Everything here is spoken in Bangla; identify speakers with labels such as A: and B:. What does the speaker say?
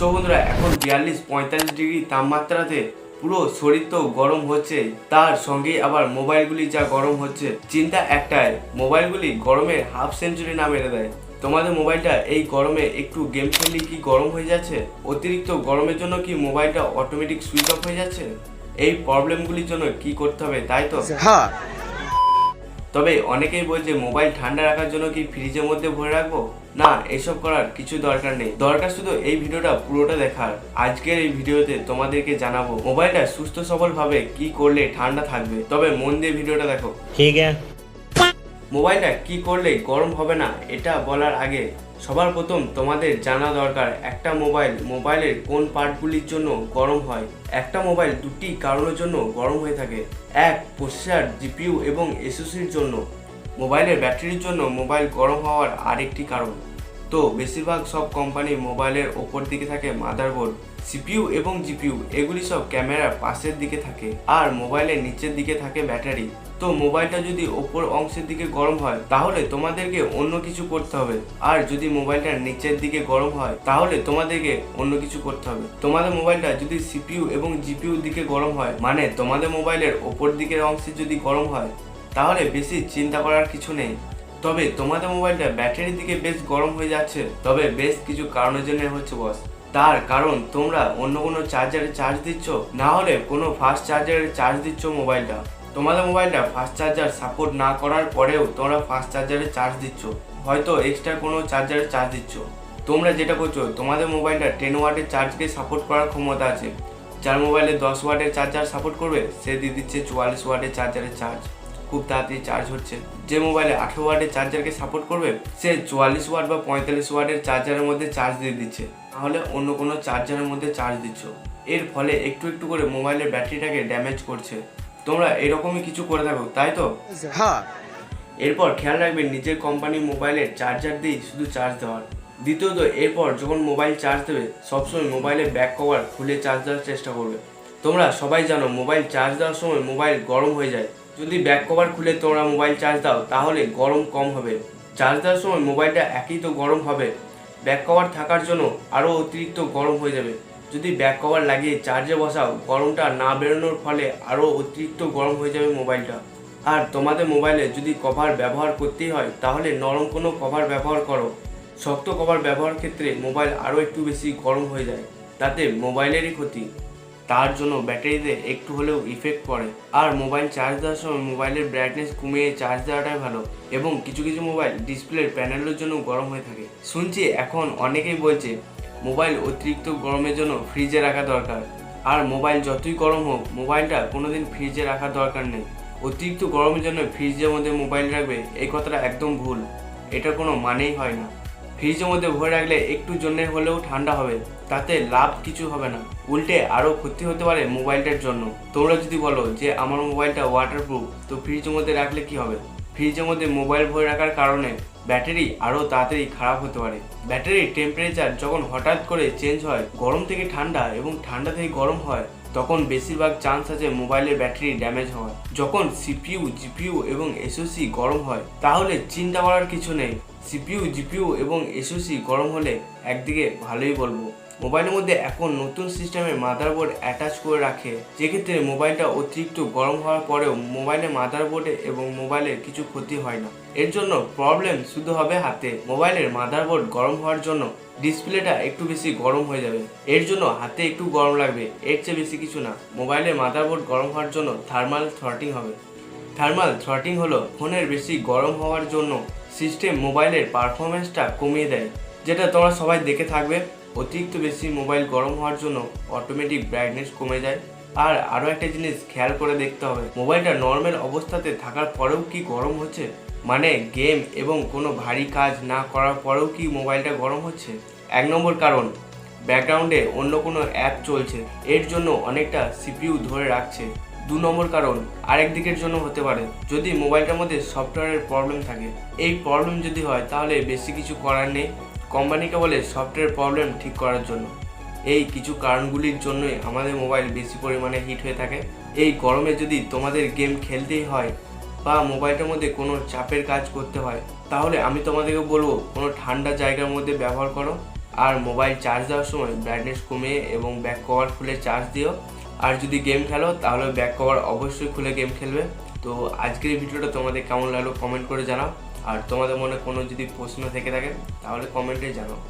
A: সো বন্ধুরা, এখন বিয়াল্লিশ পঁয়তাল্লিশ ডিগ্রি তাপমাত্রাতে পুরো শরীর তো গরম হচ্ছে। তার সঙ্গে আবার মোবাইলগুলি যা গরম হচ্ছে। চিন্তা একটাই, মোবাইলগুলি গরমের হাফ সেঞ্চুরি না মেরে দেয়। তোমাদের মোবাইলটা এই গরমে একটু গেম খেললে কি গরম হয়ে যাচ্ছে? অতিরিক্ত গরমের জন্য কি মোবাইলটা অটোমেটিক সুইচ অফ হয়ে যাচ্ছে? এই প্রবলেমগুলির জন্য কি করতে হবে, তাই তো?
B: হ্যাঁ
A: তবে অনেকেই বলছে মোবাইল ঠান্ডা রাখার জন্য কি ফ্রিজের মধ্যে ভরে রাখব? না এসব করার কিছু দরকার নেই। দরকার শুধু এই ভিডিওটা পুরোটা দেখার। আজকের এই ভিডিওতে তোমাদেরকে জানাব মোবাইলটা সুস্থ সবল ভাবে কি করলে ঠান্ডা থাকবে? তবে মন দিয়ে ভিডিওটা দেখো।
C: ঠিক আছে।
A: মোবাইলটা কি করলে গরম হবে না এটা বলার আগে সবার প্রথম তোমাদের জানা দরকার, একটা মোবাইল, মোবাইলের কোন পার্টগুলির জন্য গরম হয়। একটা মোবাইল দুটি কারণের জন্য গরম হয়ে থাকে। এক, প্রসেসর জিপিউ এবং এসোসির জন্য। মোবাইলের ব্যাটারির জন্য মোবাইল গরম হওয়ার আরেকটি কারণ। তো বেশিরভাগ সব কোম্পানি মোবাইলের ওপর দিকে থাকে মাদারবোর্ড সিপিইউ এবং জিপিইউ এগুলি সব ক্যামেরার পাশের দিকে থাকে আর মোবাইলের নিচের দিকে থাকে ব্যাটারি তো মোবাইলটা যদি ওপর অংশের দিকে গরম হয়, তাহলে তোমাদেরকে অন্য কিছু করতে হবে। আর যদি মোবাইলটা নিচের দিকে গরম হয়, তাহলে তোমাদেরকে অন্য কিছু করতে হবে। তোমাদের মোবাইলটা যদি সিপিইউ এবং জিপিইউ দিকে গরম হয় মানে তোমাদের মোবাইলের ওপর দিকের অংশে যদি গরম হয়, তাহলে বেশি চিন্তা করার কিছু নেই। তবে তোমাদের মোবাইলটা ব্যাটারির দিকে বেশ গরম হয়ে যাচ্ছে। তবে বেশ কিছু কারণের জন্য হচ্ছে বস তার কারণ, তোমরা অন্য কোনো চার্জারে চার্জ দিচ্ছ? না হলে কোনো ফাস্ট চার্জারে চার্জ দিচ্ছ মোবাইলটা। তোমাদের মোবাইলটা ফাস্ট চার্জার সাপোর্ট না করার পরেও তোমরা ফাস্ট চার্জারে চার্জ দিচ্ছ। হয়তো এক্সট্রা কোনো চার্জারে চার্জ দিচ্ছ। তোমরা যেটা করছ, তোমাদের মোবাইলটা টেন ওয়াটের চার্জকে সাপোর্ট করার ক্ষমতা আছে। যার মোবাইলে দশ ওয়াটের চার্জার সাপোর্ট করবে, সে দিয়ে দিচ্ছে চুয়াল্লিশ ওয়াটের চার্জারের চার্জ খুব তাড়াতাড়ি চার্জ হচ্ছে। যে মোবাইলে আঠেরো ওয়ার্ডের চার্জারকে সাপোর্ট করবে সে চুয়াল্লিশ ওয়াট বা পঁয়তাল্লিশ ওয়ার্ডের চার্জারের মধ্যে চার্জ দিয়ে দিচ্ছে। তাহলে অন্য কোনো চার্জারের মধ্যে চার্জ দিচ্ছ। এর ফলে একটু একটু করে মোবাইলের ব্যাটারিটাকে ড্যামেজ করছে। তোমরা এরকমই কিছু করে থাকো তাই তো?
B: হ্যাঁ।
A: এরপর খেয়াল রাখবেন নিজের কোম্পানির মোবাইলের চার্জার দিয়েই শুধু চার্জ দেওয়ার। দ্বিতীয়ত এরপর যখন মোবাইল চার্জ দেবে সবসময় মোবাইলের ব্যাক কভার খুলে চার্জ দেওয়ার চেষ্টা করবে। তোমরা সবাই জানো মোবাইল চার্জ দেওয়ার সময় মোবাইল গরম হয়ে যায়। যদি ব্যাক কভার খুলে তোমরা মোবাইল চার্জ দাও, তাহলে গরম কম হবে। চার্জ দেওয়ার সময় মোবাইলটা একই তো গরম হবে। ব্যাক কভার থাকার জন্য আরও অতিরিক্ত গরম হয়ে যাবে। যদি ব্যাক কভার লাগিয়ে চার্জে বসাও, গরমটা না বেরোনোর ফলে আরও অতিরিক্ত গরম হয়ে যাবে মোবাইলটা আর তোমাদের মোবাইলে যদি কভার ব্যবহার করতেই হয়, তাহলে নরম কোনো কভার ব্যবহার করো। শক্ত কভার ব্যবহার ক্ষেত্রে মোবাইল আরও একটু বেশি গরম হয়ে যায়। তাতে মোবাইলেরই ক্ষতি। তার জন্য ব্যাটারিতে একটু হলেও ইফেক্ট পড়ে। আর মোবাইল চার্জ দেওয়ার সময় মোবাইলের ব্রাইটনেস কমিয়ে চার্জ দেওয়াটাই ভালো এবং কিছু কিছু মোবাইল ডিসপ্লের প্যানেলের জন্য গরম হয়ে থাকে। শুনছি এখন অনেকেই বলছে মোবাইল অতিরিক্ত গরমের জন্য ফ্রিজে রাখা দরকার। আর মোবাইল যতই গরম হোক মোবাইলটা কোনোদিন ফ্রিজে রাখার দরকার নেই। অতিরিক্ত গরমের জন্য ফ্রিজের মধ্যে মোবাইল রাখবে, এই কথাটা একদম ভুল। এটা কোনো মানেই হয় না। ফ্রিজের মধ্যে ভরে রাখলে একটু জন্য হলেও ঠান্ডা হবে, তাতে লাভ কিছু হবে না। উল্টে আরও ক্ষতি হতে পারে মোবাইলটার জন্য। তোমরা যদি বলো যে আমার মোবাইলটা ওয়াটারপ্রুফ তো ফ্রিজের মধ্যে রাখলে কি হবে? ফ্রিজের মধ্যে মোবাইল ভরে রাখার কারণে ব্যাটারি আরও তাড়াতাড়ি খারাপ হতে পারে। ব্যাটারির টেম্পারেচার যখন হঠাৎ করে চেঞ্জ হয়, গরম থেকে ঠান্ডা এবং ঠান্ডা থেকে গরম হয়, তখন বেশিরভাগ চান্স আছে মোবাইলের ব্যাটারি ড্যামেজ হওয়ার। যখন সিপিইউ জিপিইউ এবং এসওসি গরম হয়, তাহলে চিন্তা করার কিছু নেই। সিপিইউ, জিপিইউ এবং এসওসি গরম হলে একদিকে ভালোই বলব। মোবাইলের মধ্যে এখন নতুন সিস্টেমের মাদারবোর্ড অ্যাটাচ করে রাখে। যেক্ষেত্রে মোবাইলটা অতিরিক্ত গরম হওয়ার পরেও মোবাইলের মাদারবোর্ডে এবং মোবাইলের কিছু ক্ষতি হয় না। এর জন্য প্রবলেম শুধু হবে হাতে। মোবাইলের মাদারবোর্ড গরম হওয়ার জন্য ডিসপ্লেটা একটু বেশি গরম হয়ে যাবে। এর জন্য হাতে একটু গরম লাগবে। এর চেয়ে বেশি কিছু না। মোবাইলের মাদারবোর্ড গরম হওয়ার জন্য থার্মাল থ্রটিং হবে। থার্মাল থ্রটিং হলো ফোনের বেশি গরম হওয়ার জন্য সিস্টেম মোবাইলের পারফরমেন্সটা কমিয়ে দেয়, যেটা তোমরা সবাই দেখে থাকবে। অতিরিক্ত বেশি মোবাইল গরম হওয়ার জন্য অটোমেটিক ব্রাইটনেস কমে যায়। আর আরও একটা জিনিস খেয়াল করে দেখতে হবে, মোবাইলটা নর্মাল অবস্থাতে থাকার পরেও কি গরম হচ্ছে? মানে গেম এবং কোনো ভারী কাজ না করার পরেও কি মোবাইলটা গরম হচ্ছে? এক নম্বর কারণ ব্যাকগ্রাউন্ডে অন্য কোনো অ্যাপ চলছে, এর জন্য অনেকটা সিপিইউ ধরে রাখছে। দু নম্বর কারণ, আরেক দিকের জন্য হতে পারে। যদি মোবাইলটার মধ্যে সফটওয়্যারের প্রবলেম থাকে, এই প্রবলেম যদি হয়, তাহলে বেশি কিছু করার নেই। কোম্পানিকে বলে সফটওয়্যার প্রবলেম ঠিক করার জন্য। এই কিছু কারণগুলির জন্যই আমাদের মোবাইল বেশি পরিমাণে হিট হয়ে থাকে। এই গরমে যদি তোমাদের গেম খেলতেই হয় বা মোবাইলটার মধ্যে কোনো চাপের কাজ করতে হয়, তাহলে আমি তোমাদেরকে বলব, কোনো ঠান্ডা জায়গার মধ্যে ব্যবহার করো। আর মোবাইল চার্জ দেওয়ার সময় ব্রাইটনেস কমিয়ে এবং ব্যাক কভার খুলে চার্জ দিও। আর যদি গেম খেলো, তাহলে ব্যাক কভার অবশ্যই খুলে গেম খেলবে। তো আজকের ভিডিওটা তোমাদের কেমন লাগল কমেন্ট করে জানাও। আর তোমাদের মনে কোনো যদি প্রশ্ন থেকে থাকে, তাহলে কমেন্টে জানাও।